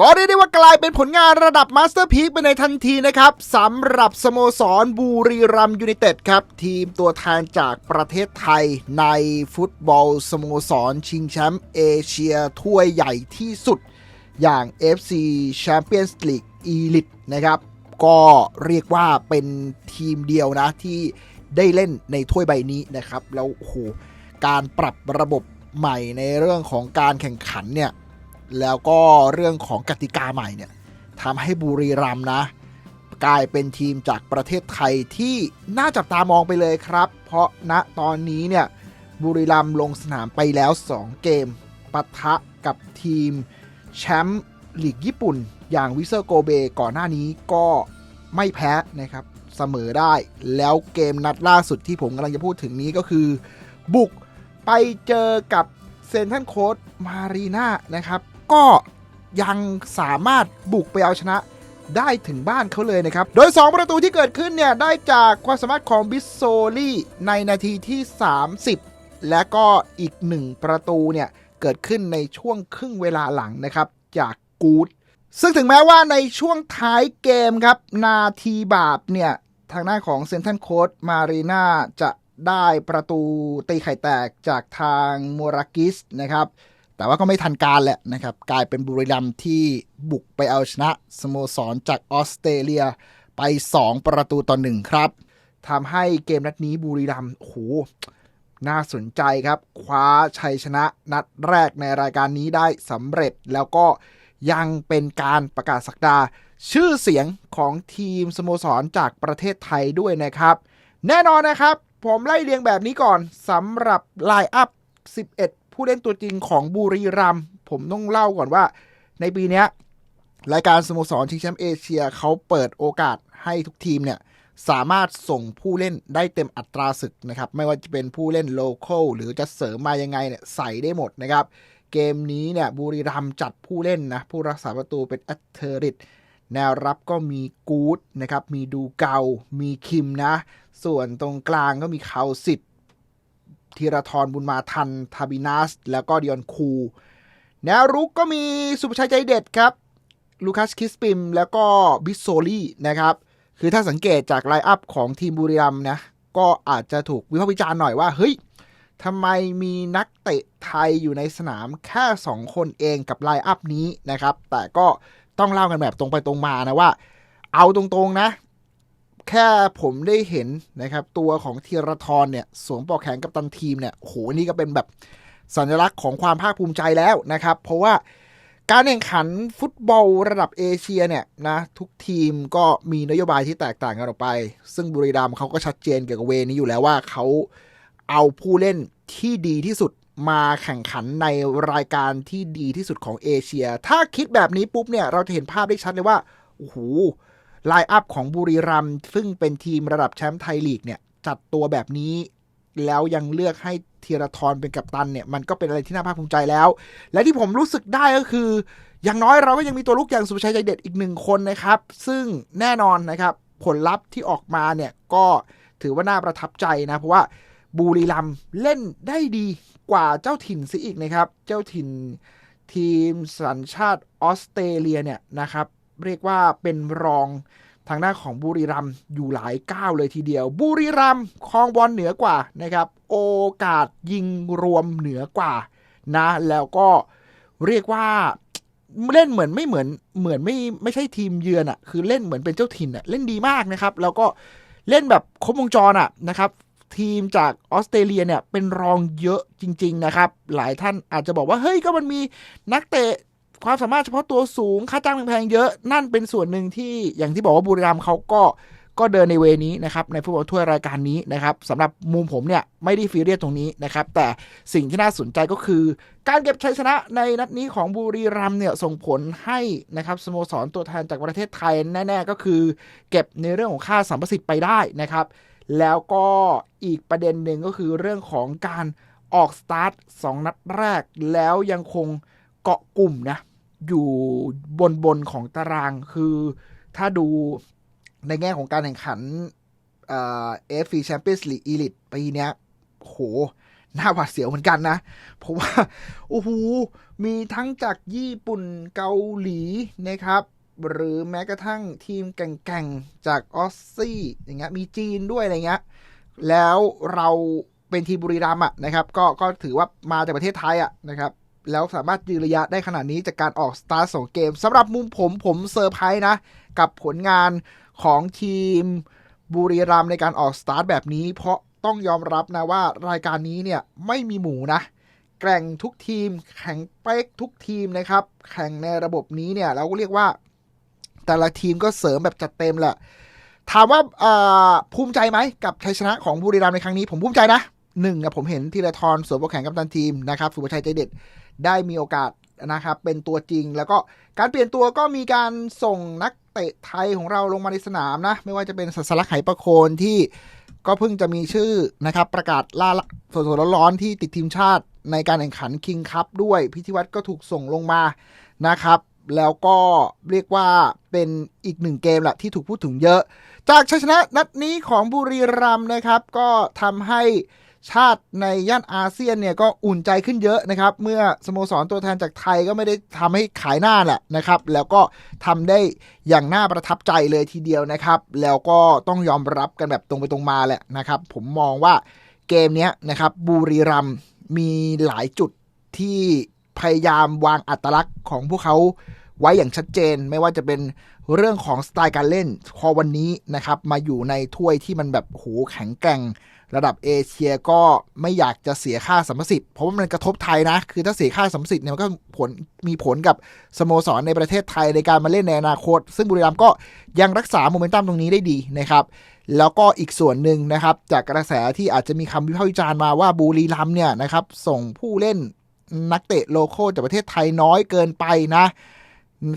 ก็เรียกได้ว่ากลายเป็นผลงานระดับมาสเตอร์พี e ไปในทันทีนะครับสำหรับสโมสรบุรีรัมยูไนเต็ดครับ ทีมตัวแทนจากประเทศไทยในฟุตบอลสโมสร ชิงแชมป์เอเชียถ้วยใหญ่ที่สุด อย่าง FC Champions League Elite นะครับ ก็เรียกว่าเป็นทีมเดียวนะ ที่ได้เล่นในถ้วยใบนี้นะครับ แล้วโหการปรับระบบใหม่ในเรื่องของการแข่งขันเนี่ย แล้วก็เรื่องของกติกาใหม่เนี่ยทำให้บุรีรัมย์นะ กลายเป็นทีมจากประเทศไทยที่น่าจับตามองไปเลยครับ เพราะณตอนนี้เนี่ยบุรีรัมย์ลงสนามไปแล้ว 2 เกมปะทะกับทีมแชมป์ลีกญี่ปุ่น อย่างวิเซอร์โกเบก่อนหน้านี้ก็ไม่แพ้นะครับเสมอได้ แล้วเกมนัดล่าสุดที่ผมกำลังจะพูดถึงนี้ก็คือ บุกไปเจอกับเซนทันโค้ดมารีนานะครับ ก็ยังสามารถบุกไปเอาชนะได้ถึงบ้านเขาเลยนะครับ โดย 2 ประตูที่เกิดขึ้นเนี่ย ได้จากความสามารถของบิสโซลี่ในนาทีที่ 30 และก็อีก 1 ประตูเนี่ย เกิดขึ้นในช่วงครึ่งเวลาหลังนะครับ จากกูดซึ่งถึงแม้ว่าในช่วงท้ายเกมครับ นาทีบาปเนี่ย ทางหน้าของเซนทันโค้ดมารีนาจะได้ประตูตีไข่แตกจากทางโมรากิสนะครับ แต่ว่าก็ไม่ทันการแหละนะครับ กลายเป็นบุรีรัมย์ที่บุกไปเอาชนะสโมสรจากออสเตรเลียไป 2 ประตูต่อหนึ่งครับทำให้เกมนัดนี้บุรีรัมย์โอ้โหน่าสนใจครับ คว้าชัยชนะนัดแรกในรายการนี้ได้สำเร็จแล้วก็ยังเป็นการประกาศสักดา ชื่อเสียงของทีมสโมสรจากประเทศไทยด้วยนะครับ แน่นอนนะครับ ผมไล่เรียงแบบนี้ก่อนสำหรับไลน์อัพ 11 ผู้เล่นตัวจริงของบุรีรัมผมต้องเล่าก่อนว่า ในปีนี้รายการสโมสรชิงแชมป์เอเชียเขาเปิดโอกาสให้ทุกทีมเนี่ยสามารถส่งผู้เล่นได้เต็มอัตราศึกนะครับ ไม่ว่าจะเป็นผู้เล่นโลเคอลหรือจะเสริมมายังไงเนี่ยใส่ได้หมดนะครับ เกมนี้เนี่ยบุรีรัมจัดผู้เล่นนะ ผู้รักษาประตูเป็นแอตเทอริตแนวรับก็มีกู๊ดนะครับ มีดูเกา มีคิมนะ ส่วนตรงกลางก็มีเขาสิท ธีรทรบุญมาทันทาบินัสแล้วก็ดิออนคู แนวรุกก็มีสุภชัยใจเด็ดครับ ลูคัสคิสปิม แล้วก็บิสโซลี่นะครับ คือถ้าสังเกตจากไลน์อัพของทีมบุรีรัมย์นะ ก็อาจจะถูกวิพากษ์วิจารณ์หน่อยว่า เฮ้ยทำไมมีนักเตะไทยอยู่ในสนามแค่ 2 คนเองกับไลน์อัพนี้นะครับ แต่ก็ต้องเล่ากันแบบตรงไปตรงมานะว่า เอาตรงๆนะ แค่ผมได้เห็นนะครับ ตัวของธียรทรเนี่ยสวมปลอกแขนกับตันทีมเนี่ยโหนี่ก็เป็นแบบสัญลักษณ์ของความภาคภูมิใจแล้วนะครับ เพราะว่าการแข่งขันฟุตบอลระดับเอเชียเนี่ยนะทุกทีมก็มีนโยบายที่แตกต่างกันออกไป ซึ่งบุรีรัมย์เขาก็ชัดเจนเกี่ยวกับเวนี้อยู่แล้วว่าเขาเอาผู้เล่นที่ดีที่สุดมาแข่งขันในรายการที่ดีที่สุดของเอเชีย ถ้าคิดแบบนี้ปุ๊บเนี่ยเราจะเห็นภาพได้ชัดเลยว่าโอ้โห ไลน์อัพของบุรีรัมย์ซึ่งเป็นทีมระดับแชมป์ไทยลีกเนี่ย จัดตัวแบบนี้ แล้วยังเลือกให้ธีรทรเป็นกัปตันเนี่ย มันก็เป็นอะไรที่น่าภาคภูมิใจแล้ว และที่ผมรู้สึกได้ก็คือ อย่างน้อยเราก็ยังมีตัวลูกอย่างสุภชัยใจเด็ดอีกหนึ่งคนนะครับ ซึ่งแน่นอนนะครับ ผลลัพธ์ที่ออกมาเนี่ยก็ถือว่าน่าประทับใจนะเพราะว่าบุรีรัมย์เล่นได้ดีกว่าเจ้าถิ่นซิอีกนะครับ เจ้าถิ่นทีมสัญชาติออสเตรเลียเนี่ยนะครับ เรียกว่าเป็นรองทางหน้าของบุรีรัมย์อยู่หลายก้าวเลยทีเดียว บุรีรัมย์ครองบอลเหนือกว่านะครับ โอกาสยิงรวมเหนือกว่านะ แล้วก็เรียกว่าเล่นเหมือนไม่เหมือนเหมือนไม่ไม่ใช่ทีมเยือนอะ่ะ คือเล่นเหมือนเป็นเจ้าถิ่นอะ่ะเล่นดีมากนะครับ แล้วก็เล่นแบบครบวงจรอะนะครับ ทีมจากออสเตรเลียเนี่ยเป็นรองเยอะจริง ๆ นะครับ หลายท่านอาจจะบอกว่าเฮ้ยก็มันมีนักเตะ ความสามารถเฉพาะตัวสูง ค่าจ้างแพงๆเยอะ นั่นเป็นส่วนหนึ่งที่อย่างที่บอกว่าบุรีรัมย์เขาก็ก็เดินในเวนี้นะครับในฟุตบอลถ้วยรายการนี้นะครับสำหรับมุมผมเนี่ยไม่ได้ฟีเรียสตรงนี้นะครับ แต่สิ่งที่น่าสนใจก็คือ การเก็บชัยชนะในนัดนี้ของบุรีรัมย์เนี่ยส่งผลให้นะครับสโมสรตัวแทนจากประเทศไทยแน่ ๆ ก็คือ เก็บในเรื่องของค่าสัมประสิทธิ์ไปได้นะครับ แล้วก็อีกประเด็นหนึ่งก็คือเรื่องของการออกสตาร์ทสองนัดแรกแล้วยังคง เกาะกลุ่มนะ อยู่บนบนของตารางคือถ้าดูในแง่ของการแข่งขันเอฟซีแชมเปี้ยนส์ลีกอีลิทปีนี้โหหน่าหวาดเสียวเหมือนกันนะ เพราะว่า โอ้โห มีทั้งจากญี่ปุ่นเกาหลีนะครับ หรือแม้กระทั่งทีมแก่งๆ จากออสซี่อย่างเงี้ยมีจีนด้วยอะไรเงี้ยแล้วเราเป็นทีมบุรีรัมย์อะนะครับ ก็ก็ถือว่ามาจากประเทศไทยอะนะครับ แล้วสามารถยืนระยะได้ขนาดนี้จากการออกสตาร์ทสองเกมสำหรับมุมผมผมเซอร์ไพรส์นะ กับผลงานของทีมบุรีรัมย์ในการออกสตาร์ทแบบนี้ เพราะต้องยอมรับนะว่ารายการนี้เนี่ยไม่มีหมูนะ แกร่งทุกทีม แข่งเป๊กทุกทีมนะครับ แข่งในระบบนี้เนี่ยเราก็เรียกว่า แต่ละทีมก็เสริมแบบจัดเต็มแหละถามว่าภูมิใจไหมกับชัยชนะของบุรีรัมย์ในครั้งนี้ ผมภูมิใจนะหนึ่งอะผมเห็นธีรทรสวนโปรแข่งกับตันทีมนะครับสุภชัยใจเด็ด ได้มีโอกาสนะครับเป็นตัวจริงแล้วก็การเปลี่ยนตัวก็มีการส่งนักเตะไทยของเราลงมาในสนามนะ ไม่ว่าจะเป็นสัสลักไหประโคนที่ก็เพิ่งจะมีชื่อนะครับประกาศล่าสดๆร้อนๆที่ติดทีมชาติในการแข่งขันคิงคัพด้วยพิธีวัตรก็ถูกส่งลงมานะครับแล้วก็เรียกว่าเป็นอีกหนึ่งเกมแหละที่ถูกพูดถึงเยอะ จากชัยชนะนัดนี้ของบุรีรัมย์นะครับ ก็ทำให้ ชาติในย่านอาเซียนเนี่ยก็อุ่นใจขึ้นเยอะนะครับ เมื่อสโมสรตัวแทนจากไทยก็ไม่ได้ทำให้ขายหน้าแหละนะครับ แล้วก็ทำได้อย่างน่าประทับใจเลยทีเดียวนะครับ แล้วก็ต้องยอมรับกันแบบตรงไปตรงมาแหละนะครับ ผมมองว่าเกมนี้นะครับบุรีรัมมีหลายจุดที่พยายามวางอัตลักษณ์ของพวกเขาไว้อย่างชัดเจนไม่ว่าจะเป็นเรื่องของสไตล์การเล่นพอวันนี้นะครับ มาอยู่ในถ้วยที่มันแบบโหแข็งแกร่ง ระดับเอเชียก็ไม่อยากจะเสียค่าสัมปสิทธิ์เพราะว่ามันกระทบไทยนะ คือถ้าเสียค่าสัมปสิทธิ์เนี่ยมันก็ผลมีผลกับสโมสรในประเทศไทยในการมาเล่นในอนาคต ซึ่งบุรีรัมย์ก็ยังรักษาโมเมนตัมตรงนี้ได้ดีนะครับ แล้วก็อีกส่วนหนึ่งนะครับ จากกระแสที่อาจจะมีคำวิพากษ์วิจารณ์มาว่าบุรีรัมย์เนี่ยนะครับส่งผู้เล่นนักเตะโลโก้จากประเทศไทยน้อยเกินไปนะ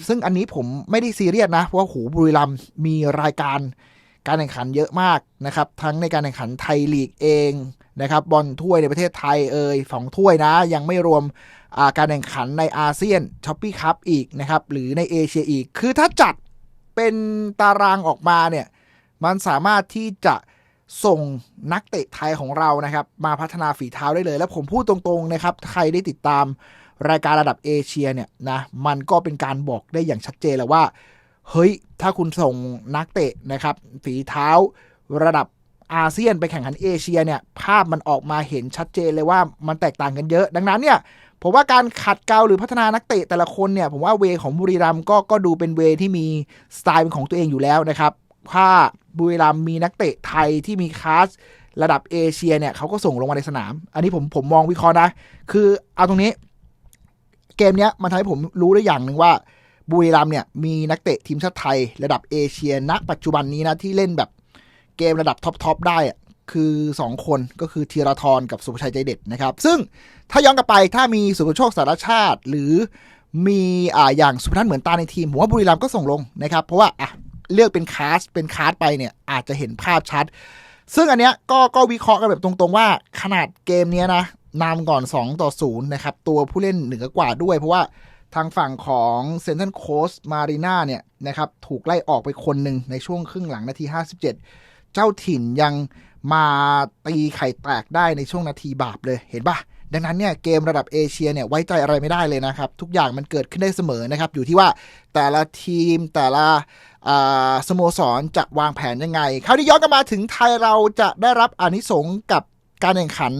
ซึ่งอันนี้ผมไม่ได้ซีเรียสนะเพราะว่าหูบุรีรัมย์มีรายการ การแข่งขันเยอะมากนะครับ ทั้งในการแข่งขันไทยลีกเองนะครับบอลถ้วยในประเทศไทยเอ่ยสองถ้วยนะ ยังไม่รวมการแข่งขันในอาเซียนช้อปปี้คัพอีกนะครับ หรือในเอเชียอีก คือถ้าจัดเป็นตารางออกมาเนี่ย มันสามารถที่จะส่งนักเตะไทยของเรานะครับ มาพัฒนาฝีเท้าได้เลย แล้วผมพูดตรงๆนะครับ ใครได้ติดตามรายการระดับเอเชียเนี่ยนะ มันก็เป็นการบอกได้อย่างชัดเจนแล้วว่า เฮ้ย ถ้าคุณส่งนักเตะนะครับฝีเท้าระดับอาเซียนไปแข่งขันเอเชียเนี่ย ภาพมันออกมาเห็นชัดเจนเลยว่ามันแตกต่างกันเยอะ ดังนั้นเนี่ย ผมว่าการขัดเกลาหรือพัฒนานักเตะแต่ละคนเนี่ย ผมว่าเวของบุรีรัมก็ก็ดูเป็นเวที่มีสไตล์เป็นของตัวเองอยู่แล้วนะครับ ถ้าบุรีรัมมีนักเตะไทยที่มีคลาสระดับเอเชียเนี่ยเขาก็ส่งลงมาในสนาม อันนี้ผมผมมองวิเคราะห์นะ คือเอาตรงนี้ เกมเนี้ยมันทำให้ผมรู้ได้อย่างหนึ่งว่า บุรีรัมเนี่ยมีนักเตะทีมชาติไทย ระดับเอเชียณปัจจุบันนี้นะที่เล่นแบบเกมระดับท็อปทอปได้คือ 2 คนก็คือธีรทรกับสุภชัยใจเด็ดนะครับ ซึ่งถ้าย้อนกลับไปถ้ามีสุภโชคสารชาติ หรือมีอ่าอย่างสุพนัทเหมือนตาในทีมผมว่าบุรีรัมย์ก็ส่งลงนะครับ เพราะว่าอะเลือกเป็นคาสเป็นคาสไปเนี่ยอาจจะเห็นภาพชัด ซึ่งอันเนี้ยก็ก็วิเคราะห์กันแบบตรงๆว่าขนาดเกมเนี้ยนะนำก่อน 2 ต่อ0นะครับตัวผู้เล่นเหนือกว่าด้วย เพราะว่า ทางฝั่งของเซน t ั a โคสมารีนาเนี่ยนะครับถูกไล่ออกไปคนหนึ่งในช่วงครึ่งหลังนาที 57 เจ้าถิ่นยังมาตีไข่แตกได้ในช่วงนาทีบาปเลยเห็นปะดังนั้นเนี่ยเกมระดับเอเชียเนี่ยไว้ใจอะไรไม่ได้เลยนะครับ ทุกอย่างมันเกิดขึ้นได้เสมอนะครับ อยู่ที่ว่าแต่ละทีมแต่ละสโมสรจะวางแผนยังไงคราวนี้ย้อนกลับมาถึงไทยเราจะได้รับอนิสงกับ การแข่งขัน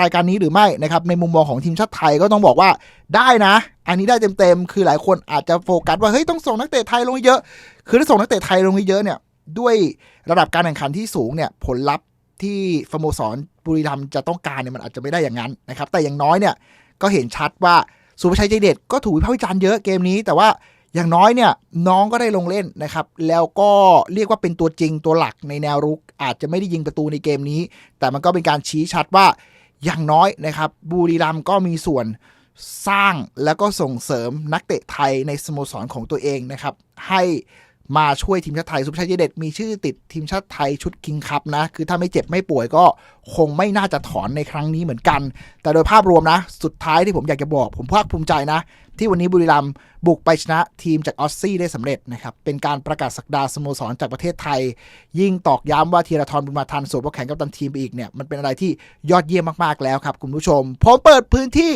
รายการนี้หรือไม่นะครับ ในมุมมองของทีมชาติไทยก็ต้องบอกว่าได้นะ อันนี้ได้เต็มๆ คือหลายคนอาจจะโฟกัสว่าเฮ้ยต้องส่งนักเตะไทยลงเยอะ คือถ้าส่งนักเตะไทยลงเยอะเนี่ยด้วยระดับการแข่งขันที่สูงเนี่ยผลลัพธ์ที่สโมสรบุรีรัมย์จะต้องการเนี่ยมันอาจจะไม่ได้อย่างนั้นนะครับแต่อย่างน้อยเนี่ยก็เห็นชัดว่าสุภชัยใจเด็ดก็ถูกวิพากษ์วิจารณ์เยอะเกมนี้แต่ว่า อย่างน้อยเนี่ยน้องก็ได้ลงเล่นนะครับ แล้วก็เรียกว่าเป็นตัวจริงตัวหลักในแนวรุก อาจจะไม่ได้ยิงประตูในเกมนี้ แต่มันก็เป็นการชี้ชัดว่าอย่างน้อยนะครับ บุรีรัมย์ก็มีส่วนสร้างแล้วก็ส่งเสริมนักเตะไทยในสโมสรของตัวเองนะครับ ให้มาช่วยทีมชาติไทยสุภชัยเยเด็ดมีชื่อติดทีมชาติไทยชุดคิงคัพนะ คือถ้าไม่เจ็บไม่ป่วยก็คงไม่น่าจะถอนในครั้งนี้เหมือนกัน แต่โดยภาพรวมนะ สุดท้ายที่ผมอยากจะบอก ผมภาคภูมิใจนะ ที่วันนี้บุรีรัมย์บุกไปชนะทีมจากออสซี่ได้สำเร็จนะครับ เป็นการประกาศสักดาสโมสรจากประเทศไทย ยิ่งตอกย้ำว่าธีรทรบุญมาทันสวมบทแข่งกับตันทีมไปอีกเนี่ย มันเป็นอะไรที่ยอดเยี่ยมมากๆแล้วครับคุณผู้ชม ผมเปิดพื้นที่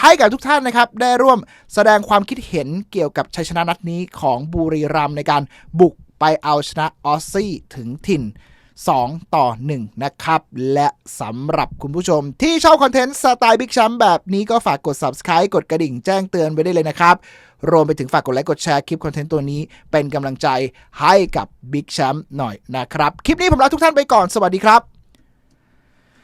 ให้กับทุกท่านนะครับ ได้ร่วมแสดงความคิดเห็นเกี่ยวกับชัยชนะนัดนี้ของบุรีรัมย์ในการบุกไปเอาชนะออสซี่ถึงถิ่น 2 ต่อ 1 นะครับ และสำหรับคุณผู้ชมที่ชอบคอนเทนต์สไตล์บิ๊กแชมป์แบบนี้ก็ฝากกด subscribe กดกระดิ่งแจ้งเตือนไว้ได้เลยนะครับ รวมไปถึงฝากกดไลค์กดแชร์คลิปคอนเทนต์ตัวนี้เป็นกำลังใจให้กับบิ๊กแชมป์หน่อยนะครับ คลิปนี้ผมลาทุกท่านไปก่อนสวัสดีครับ